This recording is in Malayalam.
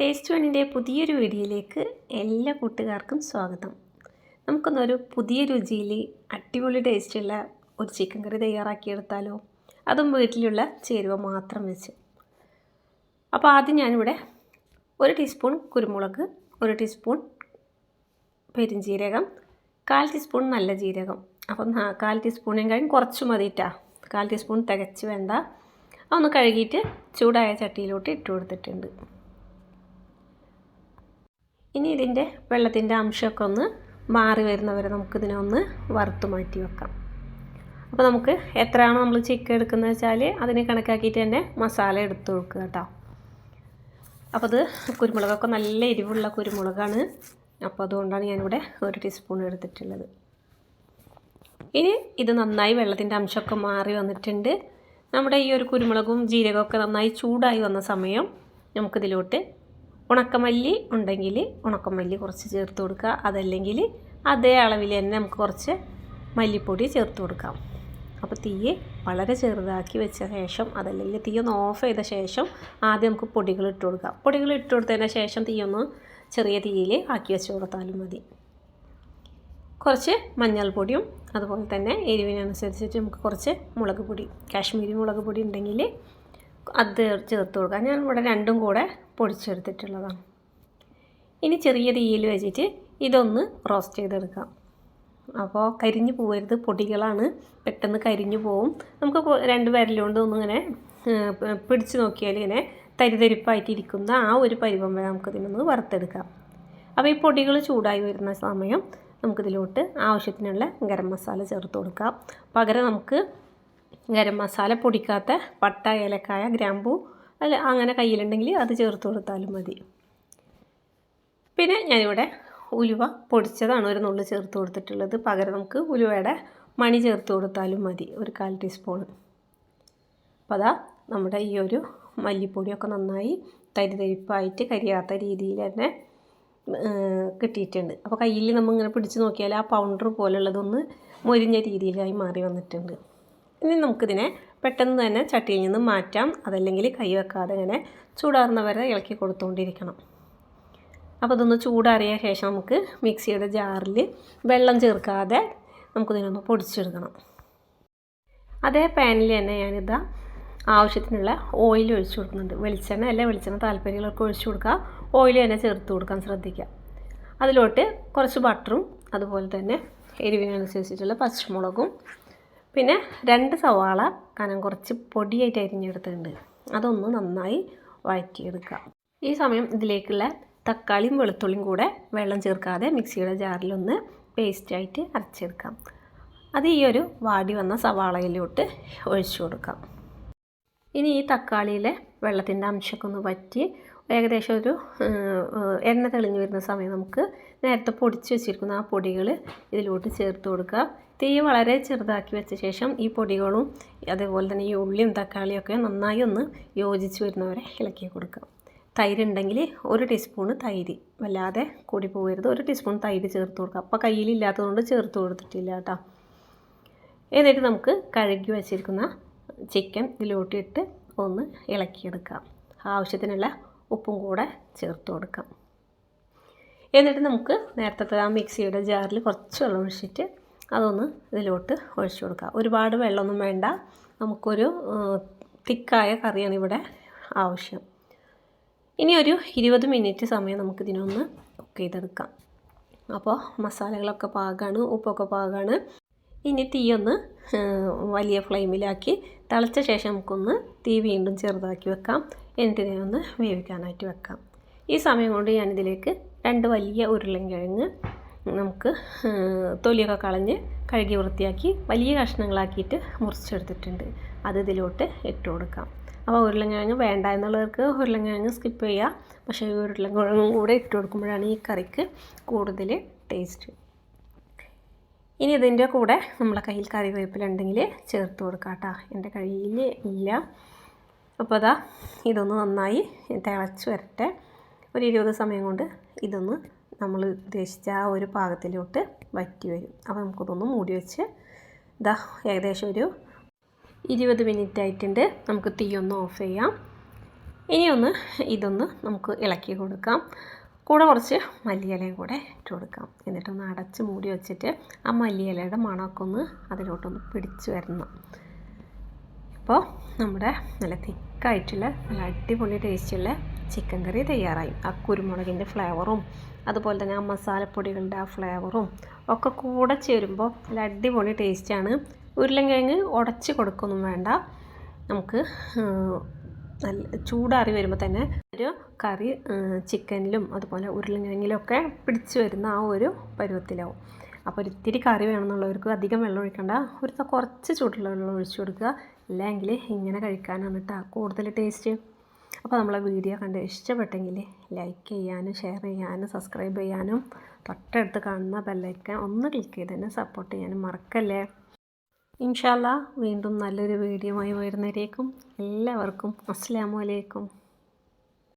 ടേസ്റ്റ് വണ്ണിന്റെ പുതിയൊരു വീഡിയോയിലേക്ക് എല്ലാ കൂട്ടുകാർക്കും സ്വാഗതം. നമുക്കൊന്നൊരു പുതിയ രുചിയിൽ അടിപൊളി ടേസ്റ്റുള്ള ഒരു ചിക്കൻ കറി തയ്യാറാക്കിയെടുത്താലോ? അതും വീട്ടിലുള്ള ചേരുവ മാത്രം വെച്ച്. അപ്പോൾ ആദ്യം ഞാനിവിടെ ഒരു ടീസ്പൂൺ കുരുമുളക് ഒരു ടീസ്പൂൺ പെരുംജീരകം കാൽ ടീസ്പൂൺ നല്ല ജീരകം. അപ്പം കാൽ ടീസ്പൂണിനും കഴിഞ്ഞ് കുറച്ച് മതിയിട്ടാ കാൽ ടീസ്പൂൺ തികച്ച് വേണ്ട. അതൊന്ന് കഴുകിയിട്ട് ചൂടായ ചട്ടിയിലോട്ട് ഇട്ട് കൊടുത്തിട്ടുണ്ട്. ഇനി ഇതിന്റെ വെള്ളത്തിന്റെ അംശമൊക്കെ ഒന്ന് മാറി വരുന്നവരെ നമുക്കിതിനെ ഒന്ന് വറുത്ത് മാറ്റി വെക്കാം. അപ്പോൾ നമുക്ക് എത്രയാണോ നമ്മൾ ചിക്കൻ എടുക്കുന്നത് വെച്ചാൽ അതിനെ കണക്കാക്കിയിട്ട് തന്നെ മസാല എടുത്തു കൊടുക്കുക കേട്ടോ. അപ്പോൾ അത് കുരുമുളകൊക്കെ നല്ല എരിവുള്ള കുരുമുളകാണ്. അപ്പോൾ അതുകൊണ്ടാണ് ഞാനിവിടെ ഒരു ടീസ്പൂൺ എടുത്തിട്ടുള്ളത്. ഇനി ഇത് നന്നായി വെള്ളത്തിന്റെ അംശമൊക്കെ മാറി വന്നിട്ടുണ്ട്. നമ്മുടെ ഈ ഒരു കുരുമുളകും ജീരകമൊക്കെ നന്നായി ചൂടായി വന്ന സമയം നമുക്കിതിലോട്ട് ഉണക്കമല്ലി ഉണ്ടെങ്കിൽ ഉണക്കമല്ലി കുറച്ച് ചേർത്ത് കൊടുക്കുക. അതല്ലെങ്കിൽ അതേ അളവിൽ തന്നെ നമുക്ക് കുറച്ച് മല്ലിപ്പൊടി ചേർത്ത് കൊടുക്കാം. അപ്പോൾ തീ വളരെ ചെറുതാക്കി വെച്ച ശേഷം അതല്ലെങ്കിൽ തീ ഒന്ന് ഓഫ് ചെയ്ത ശേഷം ആദ്യം നമുക്ക് പൊടികൾ ഇട്ട് കൊടുക്കാം. പൊടികൾ ഇട്ട് കൊടുത്തതിന് ശേഷം തീ ഒന്ന് ചെറിയ തീയിൽ ആക്കി വെച്ച് കൊടുത്താലും മതി. കുറച്ച് മഞ്ഞൾപ്പൊടിയും അതുപോലെ തന്നെ എരിവിനനുസരിച്ചിട്ട് നമുക്ക് കുറച്ച് മുളക് പൊടി കാശ്മീരി മുളക് പൊടി ഉണ്ടെങ്കിൽ അത് ചേർത്ത് കൊടുക്കുക. ഞാൻ ഇവിടെ രണ്ടും കൂടെ പൊടിച്ചെടുത്തിട്ടുള്ളതാണ്. ഇനി ചെറിയ തീയിൽ വെച്ചിട്ട് ഇതൊന്ന് റോസ്റ്റ് ചെയ്തെടുക്കാം. അപ്പോൾ കരിഞ്ഞു പോകരുത്. പൊടികളാണ്. പെട്ടെന്ന് കരിഞ്ഞു പോവും. നമുക്ക് രണ്ട് വിരലുകൊണ്ട് ഒന്നിങ്ങനെ പിടിച്ചു നോക്കിയാൽ ഇങ്ങനെ തരിതരിപ്പായിട്ടിരിക്കുന്ന ആ ഒരു പരുവം വരെ നമുക്കിതിനൊന്ന് വറുത്തെടുക്കാം. അപ്പോൾ ഈ പൊടികൾ ചൂടായി വരുന്ന സമയം നമുക്കിതിലോട്ട് ആവശ്യത്തിനുള്ള ഗരം മസാല ചേർത്ത് കൊടുക്കാം. പകരം നമുക്ക് ഗരം മസാല പൊടിക്കാത്ത പട്ട ഏലക്കായ ഗ്രാമ്പൂ അല്ല അങ്ങനെ കയ്യിലുണ്ടെങ്കിൽ അത് ചേർത്ത് കൊടുത്താലും മതി. പിന്നെ ഞാനിവിടെ ഉലുവ പൊടിച്ചതാണ് ഒരു നുള്ളു ചേർത്ത് കൊടുത്തിട്ടുള്ളത്. പകരം നമുക്ക് ഉലുവയുടെ മണി ചേർത്ത് കൊടുത്താലും മതി ഒരു കാൽ ടീസ്പൂൺ അപ്പോൾ അതാ നമ്മുടെ ഈ ഒരു മല്ലിപ്പൊടിയൊക്കെ നന്നായി തരിതരിപ്പായിട്ട് കരിയാത്ത രീതിയിൽ തന്നെ കിട്ടിയിട്ടുണ്ട്. അപ്പോൾ കയ്യിൽ നമ്മൾ ഇങ്ങനെ പിടിച്ച് നോക്കിയാൽ ആ പൗഡർ പോലുള്ളതൊന്ന് മൊരിഞ്ഞ രീതിയിലായി മാറി വന്നിട്ടുണ്ട്. ഇനി നമുക്കിതിനെ പെട്ടെന്ന് തന്നെ ചട്ടിയിൽ നിന്ന് മാറ്റാം. അതല്ലെങ്കിൽ കൈ വെക്കാതെ ഇങ്ങനെ ചൂടാറുന്ന വരെ ഇളക്കി കൊടുത്തുകൊണ്ടിരിക്കണം. അപ്പോൾ ഇതൊന്ന് ചൂടാറിയ ശേഷം നമുക്ക് മിക്സിയുടെ ജാറിൽ വെള്ളം ചേർക്കാതെ നമുക്കിതിനൊന്ന് പൊടിച്ചെടുക്കണം. അതേ പാനിൽ തന്നെ ഞാനിതാ ആവശ്യത്തിനുള്ള ഓയിൽ ഒഴിച്ചു കൊടുക്കുന്നുണ്ട്. വെളിച്ചെണ്ണ അല്ലെ വെളിച്ചെണ്ണ താല്പര്യമുള്ളവർക്ക് ഒഴിച്ചു കൊടുക്കുക. ഓയിൽ തന്നെ ചേർത്ത് കൊടുക്കാൻ ശ്രദ്ധിക്കുക. അതിലോട്ട് കുറച്ച് ബട്ടറും അതുപോലെ തന്നെ എരിവിനനുസരിച്ചിട്ടുള്ള പച്ചമുളകും പിന്നെ രണ്ട് സവാള കനം കുറച്ച് പൊടിയായിട്ട് അരിഞ്ഞെടുത്തിട്ടുണ്ട്. അതൊന്ന് നന്നായി വഴറ്റിയെടുക്കുക ഈ സമയം ഇതിലേക്കുള്ള തക്കാളിയും വെളുത്തുള്ളിയും കൂടെ വെള്ളം ചേർക്കാതെ മിക്സിയുടെ ജാറിലൊന്ന് പേസ്റ്റായിട്ട് അരച്ചെടുക്കാം. അത് ഈ ഒരു വാടി വന്ന സവാളയിലോട്ട് ഒഴിച്ചു കൊടുക്കാം. ഇനി ഈ തക്കാളിയിലെ വെള്ളത്തിന്റെ അംശമൊക്കെ ഒന്ന് വറ്റി ഏകദേശം ഒരു എണ്ണ തെളിഞ്ഞു വരുന്ന സമയം നമുക്ക് നേരത്തെ പൊടിച്ച് വെച്ചിരിക്കുന്ന ആ പൊടികൾ ഇതിലോട്ട് ചേർത്ത് കൊടുക്കുക തീ വളരെ ചെറുതാക്കി വെച്ച ശേഷം ഈ പൊടികളും അതേപോലെ തന്നെ ഈ ഉള്ളിയും തക്കാളിയൊക്കെ നന്നായി ഒന്ന് യോജിച്ച് വരുന്നവരെ ഇളക്കി കൊടുക്കുക. തൈര് ഉണ്ടെങ്കിൽ ഒരു ടീസ്പൂൺ തൈര്. വല്ലാതെ കൂടി പോകരുത്. ഒരു ടീസ്പൂൺ തൈര് ചേർത്ത് കൊടുക്കുക. അപ്പോൾ കയ്യിലില്ലാത്തതുകൊണ്ട് ചേർത്ത് കൊടുത്തിട്ടില്ല കേട്ടോ. എന്നിട്ട് നമുക്ക് കഴുകി വച്ചിരിക്കുന്ന ചിക്കൻ ഇതിലോട്ടിട്ട് ഒന്ന് ഇളക്കിയെടുക്കാം. ആവശ്യത്തിനുള്ള ഉപ്പും കൂടെ ചേർത്ത് കൊടുക്കാം. എന്നിട്ട് നമുക്ക് നേരത്തെ ആ മിക്സിയുടെ ജാറിൽ കുറച്ച് വെള്ളം ഒഴിച്ചിട്ട് അതൊന്ന് ഇതിലോട്ട് ഒഴിച്ചു കൊടുക്കുക. ഒരുപാട് വെള്ളമൊന്നും വേണ്ട. നമുക്കൊരു തിക്കായ കറിയാണ് ഇവിടെ ആവശ്യം. ഇനി ഒരു ഇരുപത് മിനിറ്റ് സമയം നമുക്കിതിനൊന്ന് കുക്ക് ചെയ്തെടുക്കാം. അപ്പോൾ മസാലകളൊക്കെ പാകമാണ് ഉപ്പൊക്കെ പാകമാണ് ഇനി തീയൊന്ന് വലിയ ഫ്ലെയിമിലാക്കി തിളച്ച ശേഷം നമുക്കൊന്ന് തീ വീണ്ടും ചെറുതാക്കി വെക്കാം. എന്നിട്ട് ഒന്ന് വേവിക്കാനായിട്ട് വെക്കാം. ഈ സമയം കൊണ്ട് ഞാനിതിലേക്ക് രണ്ട് വലിയ ഉരുളൻകിഴങ്ങ് നമുക്ക് തൊലിയൊക്കെ കളഞ്ഞ് കഴുകി വൃത്തിയാക്കി വലിയ കഷ്ണങ്ങളാക്കിയിട്ട് മുറിച്ചെടുത്തിട്ടുണ്ട്. അത് ഇതിലോട്ട് ഇട്ട് കൊടുക്കാം. അപ്പോൾ ഉരുളൻകിഴങ്ങ് വേണ്ട എന്നുള്ളവർക്ക് ഉരുളൻകിഴങ്ങ് സ്കിപ്പ് ചെയ്യാം. പക്ഷേ ഈ ഉരുളൻകിഴങ്ങും കൂടെ ഇട്ട് കൊടുക്കുമ്പോഴാണ് ഈ കറിക്ക് കൂടുതൽ ടേസ്റ്റ്. ഇനി ഇതിന്റെ കൂടെ നമ്മളെ കയ്യിൽ കറിവേപ്പില ഉണ്ടെങ്കിൽ ചേർത്ത് കൊടുക്കാം കേട്ടോ. എന്റെ കയ്യിൽ ഇല്ല. അപ്പോൾ അതാ ഇതൊന്ന് നന്നായി തിളച്ച് വരട്ടെ. ഒരു ഇരുപത് സമയം കൊണ്ട് ഇതൊന്ന് നമ്മൾ ഉദ്ദേശിച്ച ആ ഒരു പാകത്തിലോട്ട് വറ്റി വരും. അപ്പോൾ നമുക്കതൊന്ന് മൂടി വെച്ച് ഇതാ ഏകദേശം ഒരു ഇരുപത് മിനിറ്റ് ആയിട്ടുണ്ട്. നമുക്ക് തീ ഒന്ന് ഓഫ് ചെയ്യാം. ഇനി ഒന്ന് ഇതൊന്ന് നമുക്ക് ഇളക്കി കൊടുക്കാം. കൂടെ കുറച്ച് മല്ലിയിലയും കൂടെ ഇട്ട് കൊടുക്കാം. എന്നിട്ടൊന്ന് അടച്ച് മൂടി വെച്ചിട്ട് ആ മല്ലിയിലയുടെ മണമൊക്കെ ഒന്ന് അതിലോട്ടൊന്ന് പിടിച്ച് വരണം. ഇപ്പോൾ നമ്മുടെ നല്ല തിക്കായിട്ടുള്ള നല്ല അടിപൊളി ടേസ്റ്റുള്ള ചിക്കൻ കറി തയ്യാറായി. ആ കുരുമുളകിന്റെ ഫ്ലേവറും അതുപോലെ തന്നെ ആ മസാലപ്പൊടികളുടെ ആ ഫ്ലേവറും ഒക്കെ കൂടെ ചേരുമ്പോൾ നല്ല അടിപൊളി ടേസ്റ്റാണ് ഉരുളൻകിഴങ്ങ് ഉടച്ച് കൊടുക്കൊന്നും വേണ്ട. നമുക്ക് നല്ല ചൂടാറി വരുമ്പോൾ തന്നെ ഒരു കറി ചിക്കനിലും അതുപോലെ ഉരുളൻകിഴങ്ങിലൊക്കെ പിടിച്ച് വരുന്ന ആ ഒരു പരുവത്തിലാവും. അപ്പോൾ ഒരിത്തിരി കറി വേണമെന്നുള്ളവർക്ക് അധികം വെള്ളം ഒഴിക്കണ്ട. ഒരു കുറച്ച് ചൂടുള്ള വെള്ളം ഒഴിച്ചു കൊടുക്കുക. അല്ലെങ്കിൽ ഇങ്ങനെ കഴിക്കാനാണ് കേട്ടോ കൂടുതൽ ടേസ്റ്റ് അപ്പോൾ നമ്മളെ വീഡിയോ കണ്ട് ഇഷ്ടപ്പെട്ടെങ്കിൽ ലൈക്ക് ചെയ്യാനും ഷെയർ ചെയ്യാനും സബ്സ്ക്രൈബ് ചെയ്യാനും തൊട്ടടുത്ത് കാണുന്ന ബെല്ലൈക്കൻ ഒന്ന് ക്ലിക്ക് ചെയ്ത് തന്നെ സപ്പോർട്ട് ചെയ്യാനും മറക്കല്ലേ? ഇൻഷാല്ല വീണ്ടും നല്ലൊരു വീഡിയോ ആയി വരുന്നവരേക്കും എല്ലാവർക്കും അസ്സാമലൈക്കും